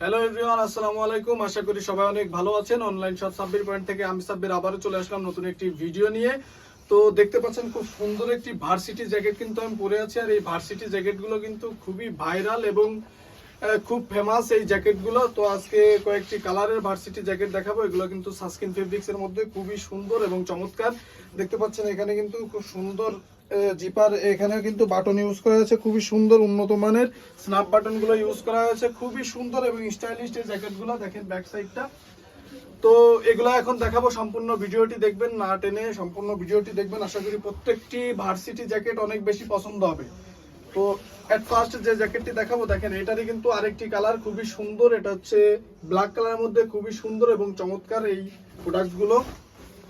Hello everyone আসসালামু আলাইকুম। আশা করি সবাই অনেক ভালো আছেন। অনলাইন শপ সাব্বির পয়েন্ট থেকে আমি সাব্বির আবারও চলে আসলাম নতুন একটি ভিডিও নিয়ে। তো দেখতে পাচ্ছেন খুব সুন্দর একটি ভার্সিটি জ্যাকেট কিন্তু আমি পরে আছি। আর এই ভার্সিটি জ্যাকেটগুলো কিন্তু খুবই ভাইরাল এবং খুব ফেমাস এই জ্যাকেটগুলো তো আজকে কয়েকটি কালারের ভার্সিটি জ্যাকেট দেখাবো। এগুলো কিন্তু সাসকিন ফেব্রিক্স এর মধ্যে খুবই সুন্দর এবং চমৎকার। দেখতে পাচ্ছেন, এখানে কিন্তু খুব সুন্দর জিপার এখানেও কিন্তু বাটন ইউজ করা হয়েছে। খুবই সুন্দর, উন্নত মানের স্ন্যাপ বাটনগুলো ইউজ করা হয়েছে। খুবই সুন্দর এবং স্টাইলিশ এই জ্যাকেটগুলো দেখেন ব্যাক সাইডটা তো এগুলো এখন দেখাবো সম্পূর্ণ ভিডিওটি দেখবেন না টেনে। সম্পূর্ণ ভিডিওটি দেখবেন। আশা করি প্রত্যেকটি ভার্সিটি জ্যাকেট অনেক বেশি পছন্দ হবে। তো এট ফার্স্ট যে জ্যাকেটটি দেখাবো, দেখেন, এটারই কিন্তু আরেকটি কালার খুবই সুন্দর। এটা হচ্ছে ব্ল্যাক কালারের মধ্যে খুবই সুন্দর এবং চমৎকার এই প্রোডাক্টগুলো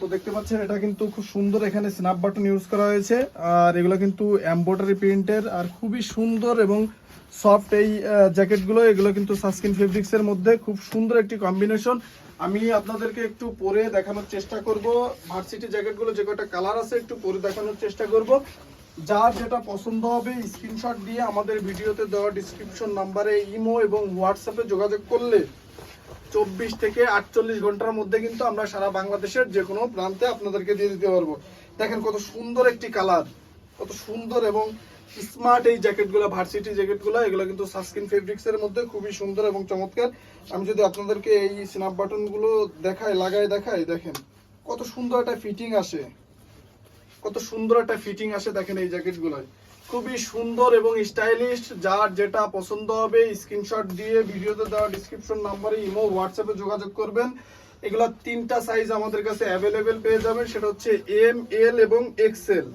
তো দেখতে পাচ্ছেন, এটা কিন্তু খুব সুন্দর এখানে স্ন্যাপ বাটন ইউজ করা হয়েছে। আর এগুলো কিন্তু এমব্রয়ডারি প্রিন্টের আর খুবই সুন্দর এবং সফট এই জ্যাকেটগুলো এগুলো কিন্তু সাসকিন ফেব্রিক্স এর মধ্যে খুব সুন্দর একটি কম্বিনেশন আমি আপনাদেরকে একটু পরে দেখানোর চেষ্টা করব। ভার্সিটি জ্যাকেটগুলো যে কটা কালার আছে, একটু পরে দেখানোর চেষ্টা করব। যার যেটা পছন্দ হবে স্ক্রিনশট দিয়ে আমাদের ভিডিওতে দেওয়া ডিসক্রিপশন নাম্বারে ইমো এবং হোয়াটসঅ্যাপে যোগাযোগ করলে চব্বিশ থেকে আটচল্লিশ ঘণ্টার মধ্যে কিন্তু আমরা সারা বাংলাদেশের যে কোনো প্রান্তে আপনাদেরকে দিয়ে দিতে পারব। দেখেন কত সুন্দর একটি কালার কত সুন্দর এবং স্মার্ট এই জ্যাকেটগুলো ভার্সিটি জ্যাকেটগুলো এগুলো কিন্তু সাসকিন ফেব্রিক্স এর মধ্যে খুবই সুন্দর এবং চমৎকার। আমি যদি আপনাদেরকে এই স্ন্যাপ বাটনগুলো দেখাই, লাগাই দেখাই, দেখেন কত সুন্দর একটা ফিটিং আসে। কত সুন্দর একটা ফিটিং আসে দেখেন এই জ্যাকেটগুলোয় খুবই সুন্দর এবং স্টাইলিশ যার যেটা পছন্দ হবে স্ক্রিনশট দিয়ে ভিডিওতে দেওয়া ডিসক্রিপশন নাম্বারে ইমো হোয়াটসঅ্যাপে যোগাযোগ করবেন। এগুলা তিনটা সাইজ আমাদের কাছে অ্যাভেলেবেল পেয়ে যাবেন, সেটা হচ্ছে এম এল এবং এক্সেল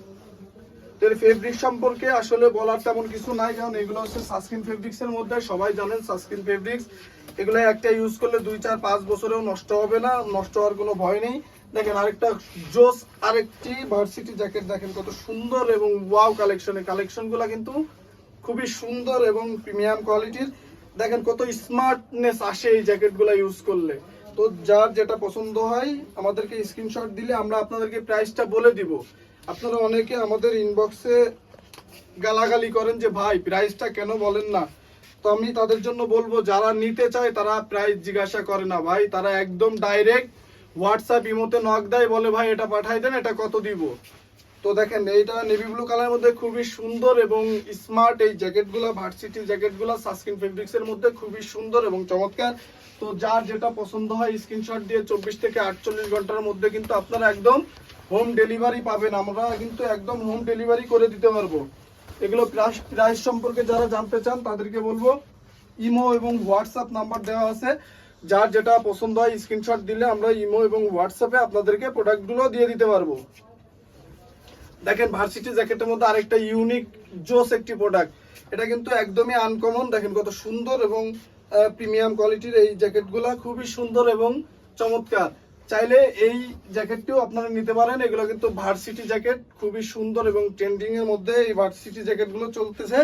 এর ফেব্রিক সম্পর্কে আসলে বলার তেমন কিছু নাই, কারণ এগুলো হচ্ছে সাসকিন ফেব্রিক্স এর মধ্যে, সবাই জানেন সাসকিন ফেব্রিক্স এগুলো একটা ইউজ করলে দুই, চার, পাঁচ বছরেও নষ্ট হবে না, নষ্ট হওয়ার কোনো ভয় নেই। দেখেন আরেকটা জোস, আরেকটি ভার্সিটি জ্যাকেট দেখেন কত সুন্দর এবং ওয়াও কালেকশনের কালেকশনগুলো কিন্তু খুবই সুন্দর এবং প্রিমিয়াম কোয়ালিটির দেখেন কত স্মার্টনেস আসে এই জ্যাকেটগুলো ইউজ করলে। তো যার যেটা পছন্দ হয়, আমাদেরকে স্ক্রিনশট দিলে আমরা আপনাদেরকে প্রাইসটা বলে দিব। আপনারা অনেকে আমাদের ইনবক্সে গালাগালি করেন যে, ভাই প্রাইসটা কেন বলেন না? তো আমি তাদের জন্য বলব, যারা নিতে চায় তারা প্রাইস জিজ্ঞাসা করে না। ভাই, তারা একদম ডাইরেক্ট হোয়াটসঅ্যাপ ইমোতে নক দেয়, বলে, ভাই, এটা পাঠাই দেন, এটা কত দিব? তো দেখেন, এইটা নেভি ব্লু কালারের মধ্যে খুবই সুন্দর এবং স্মার্ট এই জ্যাকেটগুলো ভার্সিটি জ্যাকেটগুলো সাসকিন ফেব্রিক্স এর মধ্যে খুবই সুন্দর এবং চমৎকার। তো যার যেটা পছন্দ হয় স্ক্রিনশট দিয়ে চব্বিশ থেকে আটচল্লিশ ঘণ্টার মধ্যে কিন্তু আপনারা একদম হোম ডেলিভারি পাবেন। আমরা কিন্তু একদম হোম ডেলিভারি করে দিতে পারব। এগুলো প্রাইস প্রাইস সম্পর্কে যারা জানতে চান, তাদেরকে বলব, ইমো এবং হোয়াটসঅ্যাপ নাম্বার দেওয়া আছে। যার যেটা পছন্দ হয় স্ক্রিনশট দিলে আমরা ইমো এবং হোয়াটসঅ্যাপে আপনাদেরকে প্রোডাক্টগুলো দিয়ে দিতে পারব। দেখেন ভার্সিটি জ্যাকেটের মধ্যে আরেকটা ইউনিক জোস একটি প্রোডাক্ট এটা কিন্তু একদমই আনকমন দেখেন কত সুন্দর এবং প্রিমিয়াম কোয়ালিটির এই জ্যাকেটগুলো খুবই সুন্দর এবং চমৎকার। চাইলে এই জ্যাকেটটিও আপনারা নিতে পারেন। এগুলো কিন্তু ভার্সিটি জ্যাকেট খুবই সুন্দর এবং ট্রেন্ডিং এর মধ্যে এই ভার্সিটি জ্যাকেটগুলো চলতেছে।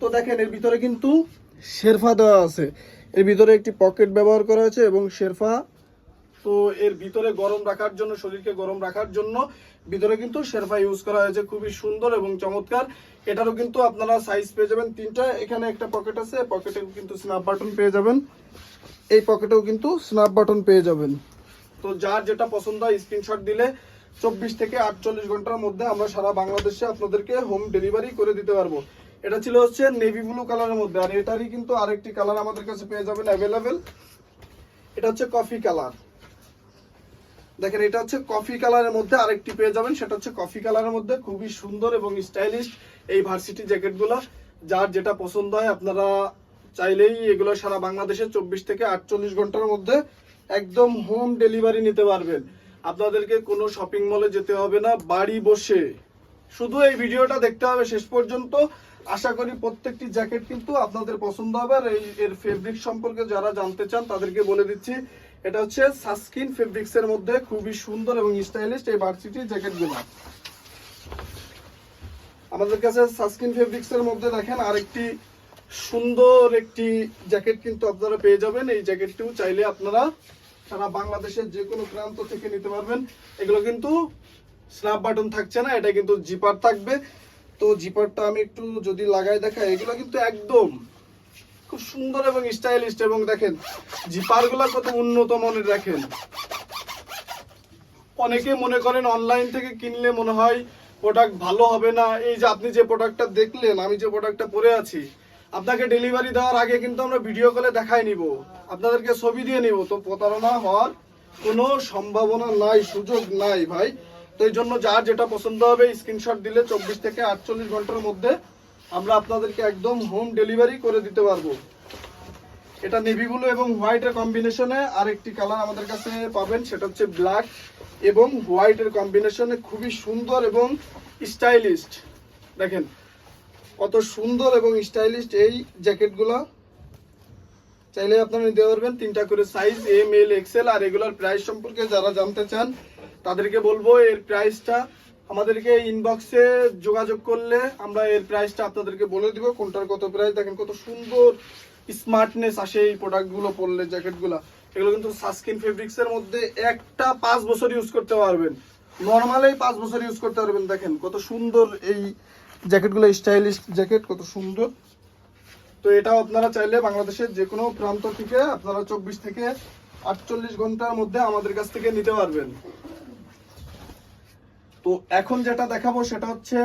তো দেখেন এর ভিতরে কিন্তু শেরফা দেওয়া আছে। এর ভিতরে একটি পকেট ব্যবহার করা হয়েছে এবং শেরফা। তো এর ভিতরে গরম রাখার জন্য, শরীরকে গরম রাখার জন্য ভিতরে কিন্তু শেরফা ইউজ করা হয়েছে। খুবই সুন্দর এবং চমৎকার। এটারও কিন্তু আপনারা সাইজ পেয়ে যাবেন তিনটা। এখানে একটা পকেট আছে পকেটে কিন্তু স্ন্যাপ বাটন পেয়ে যাবেন। এই পকেটেও কিন্তু স্ন্যাপ বাটন পেয়ে যাবেন। তো যার যেটা পছন্দ হয় স্ক্রিনশট দিলে চব্বিশ থেকে আটচল্লিশ ঘণ্টার মধ্যে আমরা সারা বাংলাদেশে আপনাদেরকে হোম ডেলিভারি করে দিতে পারব। এটা ছিল হচ্ছে নেভি ব্লু কালারের মধ্যে, আর এটারই কিন্তু আরেকটি কালার আমাদের কাছে পেয়ে যাবেন অ্যাভেলেবেল এটা হচ্ছে কফি কালার দেখেন, এটা হচ্ছে কফি কালারের মধ্যে আরেকটি পেয়ে যাবেন, সেটা হচ্ছে কফি কালারের মধ্যে খুবই সুন্দর এবং স্টাইলিশ এই ভার্সিটি জ্যাকেটগুলো যার যেটা পছন্দ হয়, আপনারা চাইলেই এগুলো সারা বাংলাদেশে চব্বিশ থেকে আটচল্লিশ ঘণ্টার মধ্যে একদম হোম ডেলিভারি নিতে পারবেন। আপনাদেরকে কোনো শপিং মলে যেতে হবে না, বাড়ি বসে। শুধু এই ভিডিওটা দেখতে হবে শেষ পর্যন্ত। আশা করি প্রত্যেকটি জ্যাকেট কিন্তু আপনাদের পছন্দ হবে। আর এর ফেব্রিক সম্পর্কে যারা জানতে চান, তাদেরকে বলে দিচ্ছি, এটা হচ্ছে সাসকিন ফেব্রিক্স এর মধ্যে খুবই সুন্দর এবং স্টাইলিশ এই ভার্সিটি জ্যাকেটগুলো। আমাদের কাছে সাসকিন ফেব্রিক্স এর মধ্যে দেখেন, আরেকটি সুন্দর একটি জ্যাকেট কিন্তু আপনারা পেয়ে যাবেন। এই জ্যাকেটটিও চাইলে আপনারা সারা বাংলাদেশের যে কোনো প্রান্ত থেকে নিতে পারবেন। এগুলো কিন্তু স্ন্যাপ বাটন থাকছে না, এটা কিন্তু জিপার থাকবে। তো জিপারটা আমি একটু যদি লাগাই দেখাই, এগুলো কিন্তু একদম খুব সুন্দর এবং স্টাইলিশ এবং দেখেন জিপারগুলা কত উন্নত মানের দেখেন। অনেকে মনে করেন অনলাইন থেকে কিনলে মনে হয় প্রোডাক্ট ভালো হবে না। এই যে আপনি যে প্রোডাক্টটা দেখলেন, আমি যে প্রোডাক্টটা পরে আছি, আপনাকে ডেলিভারি দেওয়ার আগে কিন্তু আমরা ভিডিও কলে দেখাই নিব। আপনাদেরকে ছবি দিয়ে নিব। তো প্রতারণা হওয়ার কোনো সম্ভাবনা নাই, সুযোগ নাই ভাই। তো এই জন্য যার যেটা পছন্দ হবে স্ক্রিনশট দিলে চব্বিশ থেকে আটচল্লিশ ঘণ্টার মধ্যে আমরা আপনাদেরকে একদম হোম ডেলিভারি করে দিতে পারব। এটা নেভি ব্লু এবং হোয়াইটের কম্বিনেশনে আরেকটি কালার আমাদের কাছে পাবেন, সেটা হচ্ছে ব্ল্যাক এবং হোয়াইটের কম্বিনেশনে খুবই সুন্দর এবং স্টাইলিস্ট দেখেন, কত সুন্দর এবং স্টাইলিস্ট এই জ্যাকেটগুলো চাইলে আপনারা নিতে পারবেন, তিনটা করে সাইজ এম এল এক্সেল আর এগুলোর প্রাইস সম্পর্কে যারা জানতে চান তাদেরকে বলব, এর প্রাইসটা আমাদেরকে ইনবক্সে যোগাযোগ করলে আমরা এর প্রাইসটা আপনাদেরকে বলে দিব, কোনটার কত প্রাইস দেখেন কত সুন্দর স্মার্টনেস আসে এই প্রোডাক্টগুলো পরলে জ্যাকেটগুলো এগুলো কিন্তু সাসকিন ফেব্রিক্স এর মধ্যে একটা পাঁচ বছর ইউজ করতে পারবেন। নর্মালেই পাঁচ বছর ইউজ করতে পারবেন, দেখেন কত সুন্দর এই জ্যাকেটগুলো স্টাইলিশ জ্যাকেট কত সুন্দর। তো এটাও আপনারা চাইলে বাংলাদেশের যে কোনো প্রান্ত থেকে আপনারা চব্বিশ থেকে আটচল্লিশ ঘণ্টার মধ্যে আমাদের কাছ থেকে নিতে পারবেন। তো এখন যেটা দেখাবো সেটা হচ্ছে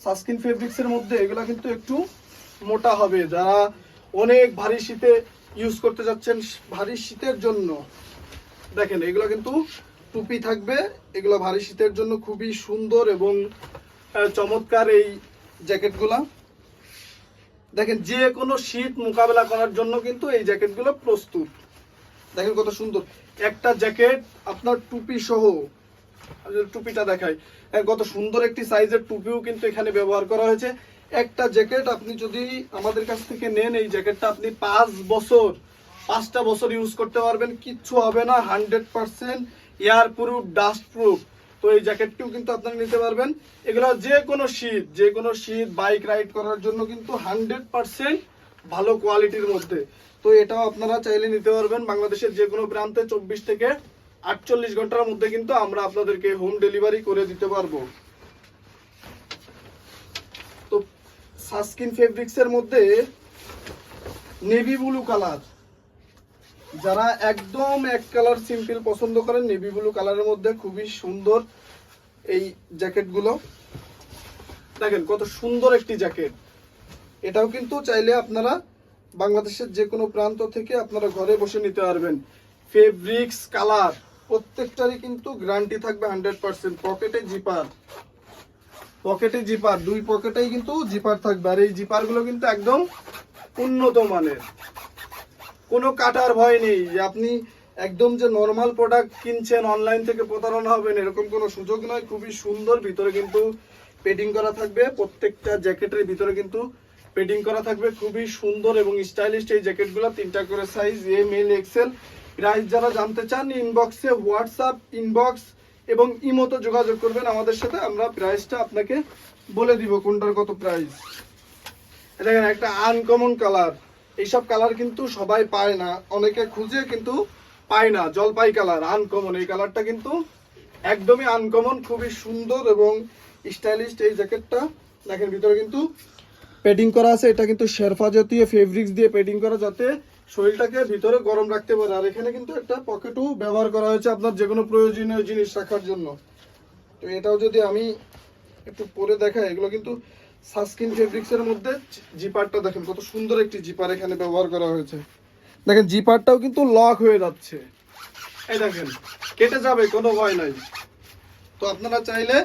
সাসকিন ফেব্রিক্স এর মধ্যে এগুলা কিন্তু একটু মোটা হবে। যারা অনেক ভারী শীতে ইউজ করতে যাচ্ছেন ভারী শীতের জন্য, দেখেন এগুলো কিন্তু টুপি থাকবে। এগুলো ভারী শীতের জন্য খুবই সুন্দর এবং চমৎকার এই জ্যাকেটগুলা। দেখেন যে কোনো শীত মোকাবেলা করার জন্য কিন্তু এই জ্যাকেটগুলো প্রস্তুত। দেখেন কত সুন্দর। একটা জ্যাকেট আপনার টুপি সহ টুপিটা দেখাই। হ্যাঁ, কত সুন্দর একটি সাইজের টুপিও কিন্তু এখানে ব্যবহার করা হয়েছে। একটা জ্যাকেট আপনি যদি আমাদের কাছ থেকে নেন এই জ্যাকেটটা আপনি পাঁচ বছর পাঁচটা বছর ইউজ করতে পারবেন। কিচ্ছু হবে না hundred percent air proof dust proof তো এই জ্যাকেটটিও কিন্তু আপনারা নিতে পারবেন। এগুলো যে কোনো শীত যে কোনো শীত বাইক রাইড করার জন্য কিন্তু হান্ড্রেড পার্সেন্ট ভালো কোয়ালিটির মধ্যে। তো এটাও আপনারা চাইলে নিতে পারবেন। বাংলাদেশের যে কোনো প্রান্তে চব্বিশ থেকে আটচল্লিশ ঘণ্টার মধ্যে কিন্তু আমরা আপনাদেরকে হোম ডেলিভারি করে দিতে পারব। তো সাসকিন ফেব্রিক্স এর মধ্যে নেভি ব্লু কালার যারা একদম এক কালার সিম্পল পছন্দ করেন নেভি ব্লু কালারের মধ্যে খুবই সুন্দর এই জ্যাকেটগুলো দেখেন কত সুন্দর একটি জ্যাকেট এটাও কিন্তু চাইলে আপনারা বাংলাদেশের যে কোনো প্রান্ত থেকে আপনারা ঘরে বসে নিতে পারবেন। ফেব্রিক্স কালার প্রত্যেকটারই কিন্তু গ্যারান্টি থাকবে হান্ড্রেড পার্সেন্ট পকেটে জিপার পকেটে জিপার দুই পকেটেই কিন্তু জিপার থাকবে। আর এই জিপারগুলো কিন্তু একদম উন্নত মানের। কোনো কাটার ভয় নেই যে আপনি একদম যে নর্মাল প্রোডাক্ট কিনছেন অনলাইন থেকে প্রতারণা হবেন, এরকম কোনো সুযোগ নয়। খুবই সুন্দর। ভিতরে কিন্তু পেডিং করা থাকবে। প্রত্যেকটা জ্যাকেটের ভিতরে কিন্তু পেডিং করা থাকবে। খুবই সুন্দর এবং স্টাইলিশ এই জ্যাকেটগুলো তিনটা করে size M L XL price যারা জানতে চান ইনবক্সে হোয়াটসঅ্যাপ ইনবক্স এবং ইমোতে যোগাযোগ করবেন আমাদের সাথে, আমরা প্রাইসটা আপনাকে বলে দিব কোনটার কত প্রাইস দেখেন, একটা আনকমন কালার এইসব কালার কিন্তু সবাই পায় না, অনেকে খুঁজে কিন্তু পায় না, জলপাই কালার আনকমন এই কালারটা কিন্তু একদমই আনকমন খুবই সুন্দর এবং স্টাইলিশ এই জ্যাকেটটা দেখেন ভিতরে কিন্তু পেডিং করা আছে, এটা কিন্তু শেরফা জাতীয় ফেব্রিক্স দিয়ে পেডিং করা, যাতে শরীরটাকে ভিতরে গরম রাখতে পারে। আর এখানে কিন্তু একটা পকেটও ব্যবহার করা হয়েছে আপনার যে কোনো প্রয়োজনীয় জিনিস রাখার জন্য। তো এটাও যদি আমি একটু পরে দেখাই, এগুলো কিন্তু সাসকিন ফেব্রিক্স এর মধ্যে জিপারটা দেখেন, কত সুন্দর একটি জিপার এখানে ব্যবহার করা হয়েছে। দেখেন, জিপারটাও কিন্তু লক হয়ে যাচ্ছে। এই দেখেন, কেটে যাবে, কোনো ভয় নাই। তো আপনারা চাইলে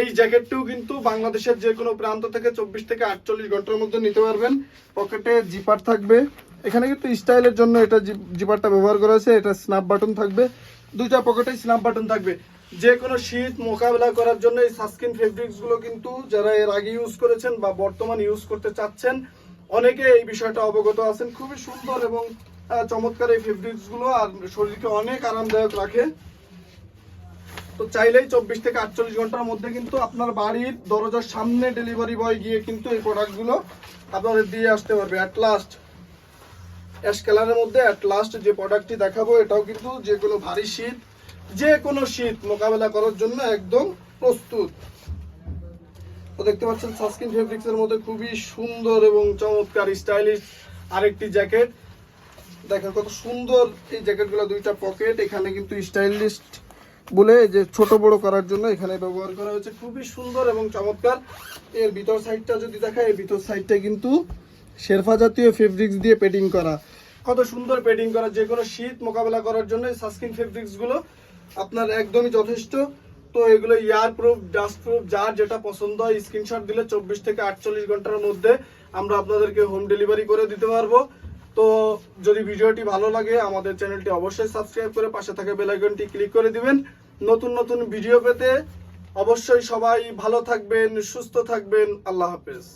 এই জ্যাকেটটিও কিন্তু বাংলাদেশের যে কোনো প্রান্ত থেকে চব্বিশ থেকে আটচল্লিশ ঘণ্টার মধ্যে নিতে পারবেন। পকেটে জিপার থাকবে। এখানে কিন্তু স্টাইলের জন্য এটা জিপারটা ব্যবহার করা হয়েছে, এটা স্ন্যাপ বাটন থাকবে। দুইটা পকেটে স্ন্যাপ বাটন থাকবে। যে কোনো শীত মোকাবেলা করার জন্য এই সাসকিন ফেব্রিক্সগুলো কিন্তু যারা এর আগে ইউজ করেছেন বা বর্তমান ইউজ করতে চাচ্ছেন, অনেকে এই বিষয়টা অবগত আছেন। খুবই সুন্দর এবং চমৎকার এই ফেব্রিক্সগুলো আর শরীরকে অনেক আরামদায়ক রাখে। তো চাইলেই চব্বিশ থেকে আটচল্লিশ ঘণ্টার মধ্যে কিন্তু আপনার বাড়ির দরজার সামনে ডেলিভারি বয় গিয়ে কিন্তু এই প্রোডাক্টগুলো আপনাদের দিয়ে আসতে পারবে। অ্যাট লাস্ট অ্যাশ কালারের মধ্যে অ্যাট লাস্ট যে প্রোডাক্টটি দেখাবো, এটাও কিন্তু যে কোনো ভারী শীত, যে কোনো শীত মোকাবেলা করার জন্য একদম প্রস্তুত। তো দেখতে পাচ্ছেন সাসকিন ফেব্রিক্স এর মধ্যে খুবই সুন্দর এবং চমৎকার স্টাইলিশ আরেকটি জ্যাকেট দেখেন কত সুন্দর এই জ্যাকেটগুলো দুইটা পকেট এখানে কিন্তু স্টাইলিস্ট বলে যে ছোট বড় করার জন্য এখানে ব্যবহার করা হয়েছে। খুবই সুন্দর এবং চমৎকার। এর ভিতর সাইডটা যদি দেখায় এই ভিতর সাইডটা কিন্তু শেরফা জাতীয় ফেব্রিক্স দিয়ে পেটিং করা। কত সুন্দর পেডিং করা যে কোনো শীত মোকাবেলা করার জন্য সানস্ক্রিন ফেব্রিক্সগুলো আপনার একদমই যথেষ্ট। তো এগুলো ইয়ার প্রুফ ডাস্ট প্রুফ যার যেটা পছন্দ হয় স্ক্রিনশট দিলে চব্বিশ থেকে আটচল্লিশ ঘণ্টার মধ্যে আমরা আপনাদেরকে হোম ডেলিভারি করে দিতে পারব। তো যদি ভিডিওটি ভালো লাগে, আমাদের চ্যানেলটি অবশ্যই সাবস্ক্রাইব করে পাশে থাকা বেল আইকনটি ক্লিক করে দিবেন। নতুন নতুন ভিডিও পেতে অবশ্যই সবাই ভালো থাকবেন, সুস্থ থাকবেন। আল্লাহ হাফেজ।